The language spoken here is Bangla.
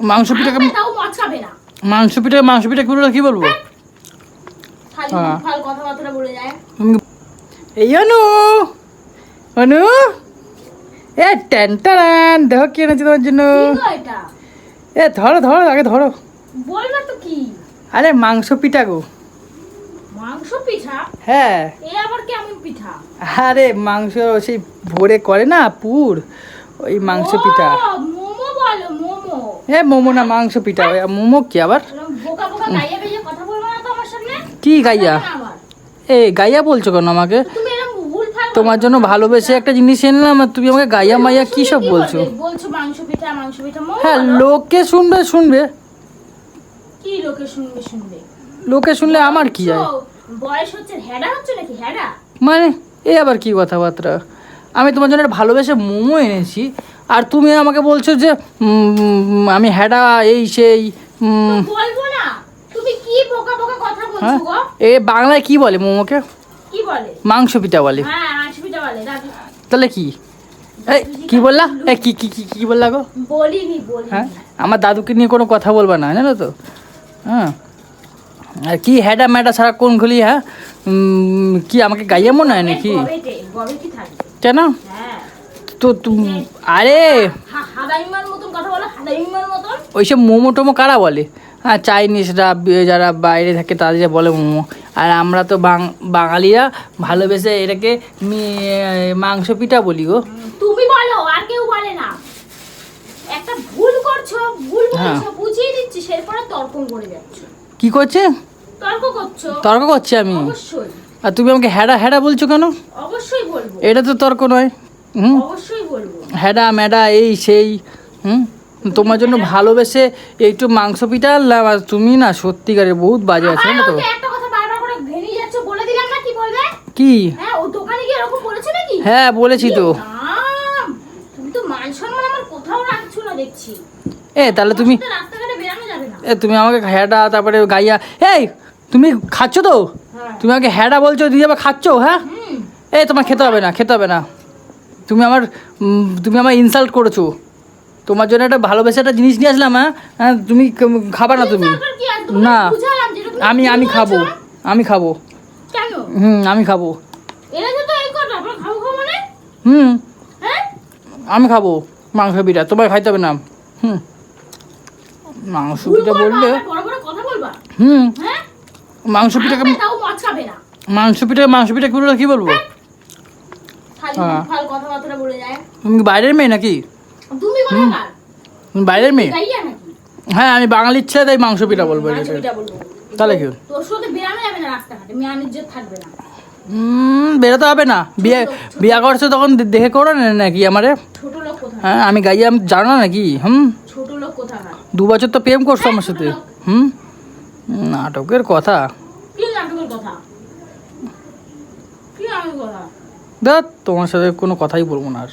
মাংস পিঠাকে মাংস পিঠা মাংস পিঠা কি বলব কি বলব? হ্যাঁ। যায়। এই অনু অনু। এ টেন টান দেখো কি এনেছি তোমার জন্য। এ ধরো ধরো আগে ধরো। বলবে তো কি? আরে মাংস পিঠা গো। মাংস পিঠা? হ্যাঁ। এ আবার কেমন পিঠা? আরে মাংস সেই ভোরে করে না পুর ওই মাংস পিঠা। এ মোমো না মাংস পিঠা। মোমো কি আবার? কি গাইয়া? এ গাইয়া বলছো কেন আমাকে? তোমার জন্য ভালোবেসে একটা জিনিস এনলাম আর তুমি আমাকে গাইয়া মাইয়া কি সব বলছো? হ্যাঁ। লোকে শুনবে শুনবে। লোকে শুনলে আমার কি হেডা মানে এ আবার কি কথাবার্তা? আমি তোমার জন্য ভালোবেসে মোমো এনেছি। আর তুমি আমাকে বলছো যে আমি হ্যাডা এই সেই বলব না। তুমি কি বোকা বোকা কথা হ্যাঁ? বলছো গো? এ বাংলায় কি বলে মোমোকে? কি বলে? মাংস পিঠা বলে। হ্যাঁ মাংস পিঠা বলে। তাহলে কি? এই কি বললা? এ কি কি কি কি বললা গো? বলিনি হ্যাঁ? আমার দাদুকে নিয়ে কোনো কথা বলবা না জানো তো? হ্যাঁ? আর কি হ্যাডা ম্যাডা সারা কোন খুলি হ্যাঁ? কি আমাকে গাইয়ে মনে হয় নাকি? কি কেন? হ্যাঁ। তো আরে! ওইসব মোমো টোমো কারা বলে? হ্যাঁ চাইনিজরা যারা বাইরে থাকে তাদের বলে মোমো। আর আমরা তো বাঙালিরা ভালোবেসে এটাকে মাংস পিঠা বলি গো। তুমি বলো আর কেউ বলে না। একটা ভুল করছ ভুল হ্যাঁ। বলছো বুঝিয়ে দিচ্ছি সেরপরে তর্ক করে যাচ্ছ। কি করছে? তর্ক করছ? তর্ক করছি আমি। অবশ্যই। আর তুমি আমাকে হ্যাডা হ্যাডা বলছো কেন? অবশ্যই বলব। এটা তো তর্ক নয়। হুম? হ্যাডা ম্যাডা এই সেই হুম? তোমার জন্য ভালোবেসে একটু মাংস পিঠা আনলাম আর তুমি না সত্যিকারে বহুত বাজে আছে জানো তো? না কি হ্যাঁ বলেছে হ্যাঁ বলেছি তো। না এ তাহলে তুমি না। এ তুমি আমাকে হ্যাডা তারপরে গাইয়া এই তুমি খাচ্ছ তো? হ্যাঁ। তুমি আমাকে হ্যাডা বলছো দিয়ে আবার খাচ্ছ হ্যাঁ? এই তোমার খেতে হবে না খেতে হবে না। তুমি আমার তুমি আমার ইনসাল্ট করেছ। তোমার জন্য একটা ভালোবেসে একটা জিনিস নিয়ে আসলাম হ্যাঁ? হ্যাঁ তুমি খাবা না তুমি। না আমি আমি খাব আমি খাব। হুম আমি খাব। মানে? হুম। হ্যাঁ? আমি খাব মাংস পিঠা তোমার খাইতে হবে না। হুম। মাংস পিঠা বললে হুম। হ্যাঁ? মাংস পিঠাকে মাংস পিঠা মাংস পিঠা কি বলব কি বলব খালি হ্যাঁ। ফাল কথাবার্তা বলে যায় তুমি বাইরের মেয়ে নাকি? তুমি বাইরের মেয়ে? হ্যাঁ আমি বাঙালির ছেলে তাই মাংস পিঠা বলব তাহলে কি? বেরোতে হবে না। বিয়ে বিয়ে করছ তখন দেখে করো না নাকি আমারে? হ্যাঁ আমি গাইয়ে আমি জানো নাকি? হুম। দু বছর তো প্রেম করছ আমার সাথে। হুম। নাটকের কথা। নাটকের কথা? দেখ তোমার সাথে কোনো কথাই বলব না আর